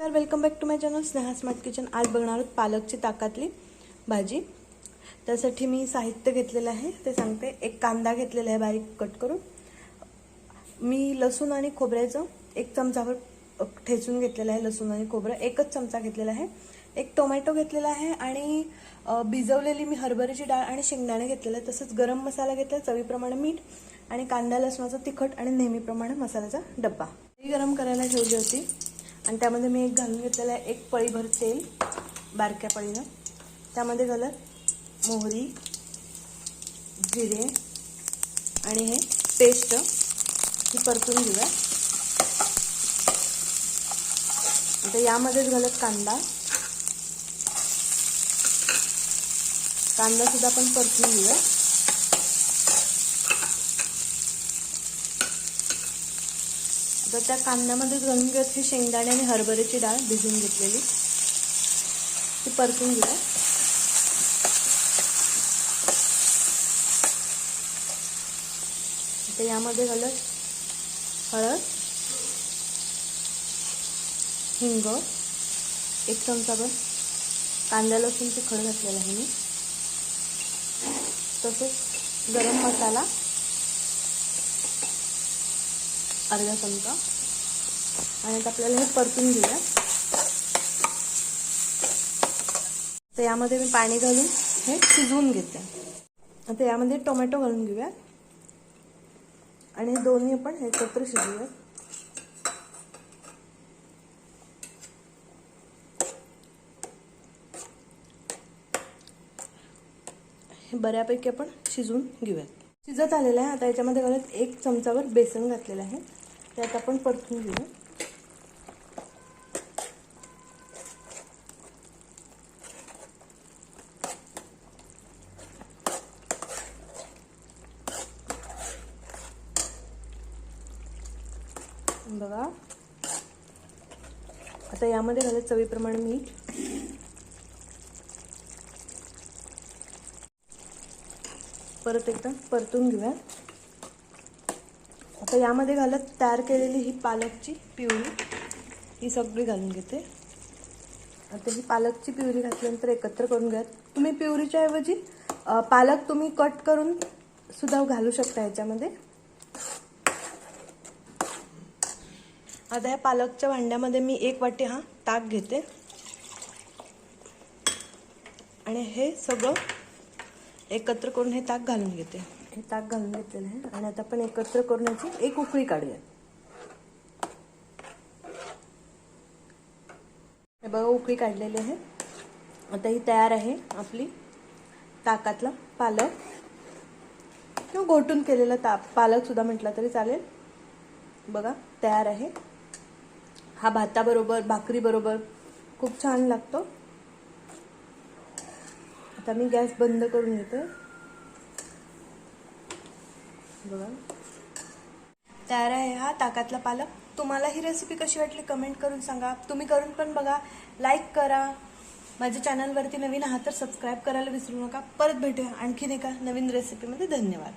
तर welcome back to my channel Sneha smart kitchen आज बघणार आहोत पालकची ताकातली भाजी. त्यासाठी मी साहित्य घेतलेलं आहे. ते सांगते एक कांदा घेतलेला आहे बारीक कट करून. मी लसूण आणि खोबऱ्याचं एक चमचावर ठेचून घेतलेलं आहे लसूण आणि खोबरं. एकच चमचा घेतलेला आहे. एक टोमॅटो घेतलेला आहे आणि भिजवलेली मी हरभऱ्याची डाळ आणि शेंगदाणे घेतलेलं. आहे तसंच गरम मसाला घेतला चवीप्रमाणे मीठ आणि कांदा लसणाचं तिखट आणि नेहमीप्रमाणे मसाल्याचा डब्बा. गरम करायला ठेवली होती. आणि त्यामध्ये मी एक घालून घेतलेलं आहे एक पळीभर तेल बारक्या पळीनं. त्यामध्ये घालत मोहरी जिरे आणि हे पेस्ट ही परतून घेऊया. आता यामध्येच घालत कांदा. कांदा सुद्धा आपण परतून घेऊया. तर त्या कांद्यामध्ये घालून घेत ही शेंगदाणे आणि हरभऱ्याची डाळ भिजून घेतलेली. ती परतून घेऊया. आता यामध्ये घालत हळद हिंग एक चमचाभर कांदा लसूण खड घातलेला आहे मी. तसेच गरम मसाला अर्धा चमचा. आणि आपल्याला हे परतून घेऊया. तर यामध्ये मी पाणी घालून हे शिजवून घेते. आता यामध्ये टोमॅटो घालून घेऊया. आणि दोन्ही आपण एकत्र शिजवूया. हे बऱ्यापैकी आपण शिजवून घेऊयात. शिजत आलेलं आहे. आता याच्यामध्ये घालत एक चमचावर बेसन घातलेलं आहे. त्यात आता आपण परतून घेऊया बघा. आता यामध्ये घालत चवीप्रमाणे मीठ. परत एकदा परतून घेऊया. आता यामध्ये घालत तयार केलेली ही पालकची पिवळी ही सगळी घालून घेते. आता ही पालकची पिवरी घातल्यानंतर एकत्र करून घ्या तुम्ही पिवरीच्या ऐवजी पालक तुम्ही कट करून सुद्धा घालू शकता याच्यामध्ये. आता या पालकच्या भांड्यामध्ये मी एक वाटी हा ताक घेते. आणि हे सगळं एकत्र करून हे ताक घालून घेते. हे ताक घालून घेतलेलं आहे. आणि आता आपण एकत्र करून याची एक उकळी काढूया हे बघा उकळी काढलेली आहे. आता ही तयार आहे आपली ताकातला पालक. किंवा घोटून केलेला ताप पालक सुद्धा म्हटलं तरी चालेल. बघा तयार आहे. हा भाताबरोबर भाकरीबरोबर खूप छान लागतो. आता मी गॅस बंद करून घेते. बघा. तयार आहे हा ताकातला पालक. तुम्हाला ही रेसिपी कशी वाटली कमेंट करून सांगा. तुम्ही करून पण बघा. लाईक करा. माझ्या चॅनलवरती नवीन आहात तर सबस्क्राईब करायला विसरू नका. परत भेटूया आणखीन एका नवीन रेसिपीमध्ये धन्यवाद.